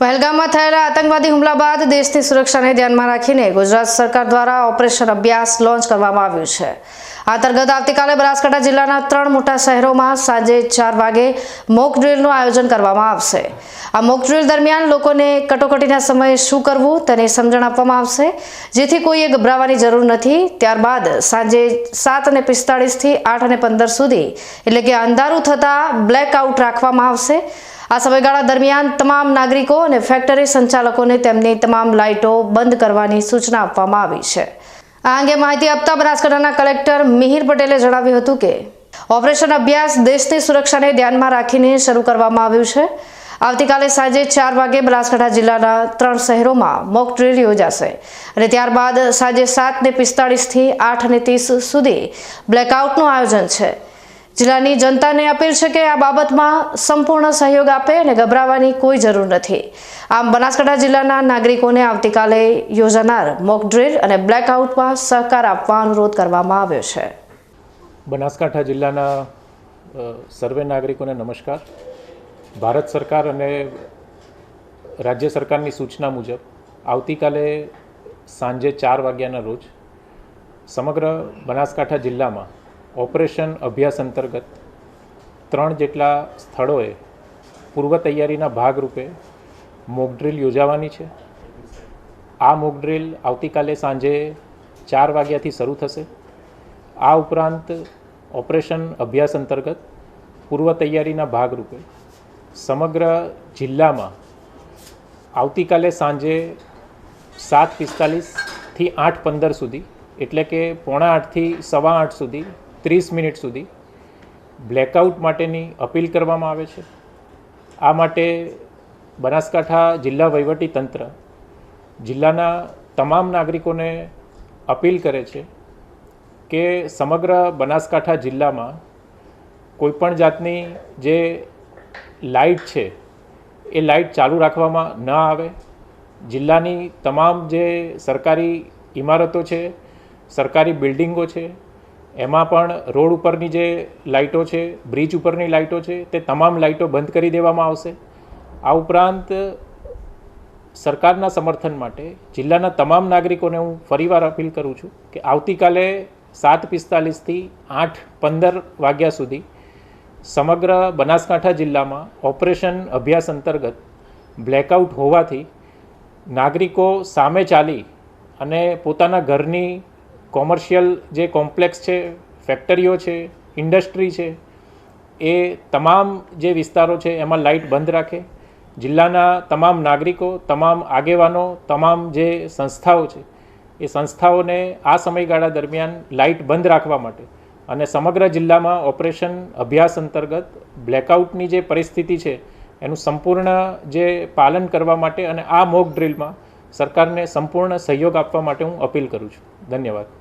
પહેલગામમાં થયેલા આતંકવાદી હુમલા બાદ દેશની સુરક્ષાને ધ્યાનમાં રાખીને ગુજરાત સરકાર દ્વારા ઓપરેશન અભ્યાસ લોન્ચ કરવામાં આવ્યું છે. આ અંતર્ગત આવતીકાલે બનાસકાંઠા જિલ્લાના ત્રણ મોટા શહેરોમાં સાંજે ચાર વાગે મોક ડ્રિલનું આયોજન કરવામાં આવશે. આ મોક ડ્રિલ દરમિયાન લોકોને કટોકટીના સમયે શું કરવું તેની સમજણ આપવામાં આવશે. જેથી કોઈએ ગભરાવાની જરૂર નથી. ત્યારબાદ સાંજે સાત અને પિસ્તાળીસથી આઠ અને પંદર સુધી એટલે કે અંધારું થતાં બ્લેકઆઉટ રાખવામાં આવશે. આ સમયગાળા દરમિયાન તમામ નાગરિકો અને ફેક્ટરી સંચાલકોને તેમની તમામ લાઇટો બંધ કરવાની સૂચના આપવામાં આવી છે. આ અંગે માહિતી આપતા બનાસકાંઠાના કલેક્ટર મિહિર પટેલે જણાવ્યું હતું કે, ઓપરેશન અભ્યાસ દેશની સુરક્ષાને ધ્યાનમાં રાખીને શરૂ કરવામાં આવ્યું છે. આવતીકાલે સાંજે ચાર વાગે બનાસકાંઠા જિલ્લાના ત્રણ શહેરોમાં મોક ડ્રીલ યોજાશે અને ત્યારબાદ સાંજે સાત ને પિસ્તાળીસથી આઠ અને ત્રીસ સુધી બ્લેકઆઉટનું આયોજન છે. જિલ્લાની જનતાને અપીલ છે કે આ બાબતમાં સંપૂર્ણ સહયોગ આપે અને ગભરાવાની કોઈ જરૂર નથી. આમ બનાસકાંઠા જિલ્લાના નાગરિકોને આવતીકાલે યોજાનાર મોક ડ્રીલ અને બ્લેકઆઉટમાં સહકાર આપવા અનુરોધ કરવામાં આવ્યો છે. બનાસકાંઠા જિલ્લાના સર્વે નાગરિકોને નમસ્કાર. ભારત સરકાર અને રાજ્ય સરકારની સૂચના મુજબ આવતીકાલે સાંજે ચાર વાગ્યાના રોજ સમગ્ર બનાસકાંઠા જિલ્લામાં ઓપરેશન અભ્યાસ અંતર્ગત ત્રણ જેટલા સ્થળોએ પૂર્વ તૈયારીના ભાગરૂપે મોક ડ્રીલ યોજાવાની છે. આ મોક ડ્રીલ આવતીકાલે સાંજે ચાર વાગ્યાથી શરૂ થશે. આ ઉપરાંત ઓપરેશન અભ્યાસ અંતર્ગત પૂર્વ તૈયારીના ભાગરૂપે સમગ્ર જિલ્લામાં આવતીકાલે સાંજે સાત પિસ્તાલીસથી આઠ પંદર સુધી, એટલે કે પોણા આઠથી સવા આઠ સુધી ત્રીસ મિનિટ સુધી બ્લેકઆઉટ માટેની અપીલ કરવામાં આવે છે. આ માટે બનાસકાંઠા જિલ્લા વહીવટી તંત્ર જિલ્લાના તમામ નાગરિકોને અપીલ કરે છે કે સમગ્ર બનાસકાંઠા જિલ્લામાં કોઈપણ જાતની જે લાઇટ છે, એ લાઇટ ચાલુ રાખવામાં ન આવે. જિલ્લાની તમામ જે સરકારી ઇમારતો છે, સરકારી બિલ્ડિંગો છે એમાં પણ રોડ ઉપરની જે લાઇટો છે, બ્રિજ ઉપરની લાઇટો છે, તે તમામ લાઇટો બંધ કરી દેવામાં આવશે. આ ઉપરાંત સરકારના સમર્થન માટે જિલ્લાના તમામ નાગરિકોને હું ફરીવાર અપીલ કરું છું કે આવતીકાલે સાત પિસ્તાલીસથી આઠ પંદર વાગ્યા સુધી સમગ્ર બનાસકાંઠા જિલ્લામાં ઓપરેશન અભ્યાસ અંતર્ગત બ્લેકઆઉટ હોવાથી નાગરિકો સામે ચાલી અને પોતાના ઘરની કોમર્શિયલ જે કોમ્પ્લેક્સ છે, ફેક્ટરીઓ છે, ઇન્ડસ્ટ્રી છે, એ તમામ જે વિસ્તારો છે, એમાં લાઇટ બંધ રાખે. જિલ્લાના તમામ નાગરિકો, તમામ આગેવાનો, તમામ જે સંસ્થાઓ છે, એ સંસ્થાઓને આ સમયગાળા દરમિયાન લાઇટ બંધ રાખવા માટે અને સમગ્ર જિલ્લામાં ઓપરેશન અભ્યાસ અંતર્ગત બ્લેકઆઉટની જે પરિસ્થિતિ છે, એનું સંપૂર્ણ જે પાલન કરવા માટે અને આ મોક ડ્રીલમાં સરકારને સંપૂર્ણ સહયોગ આપવા માટે હું અપીલ કરું છું. ધન્યવાદ.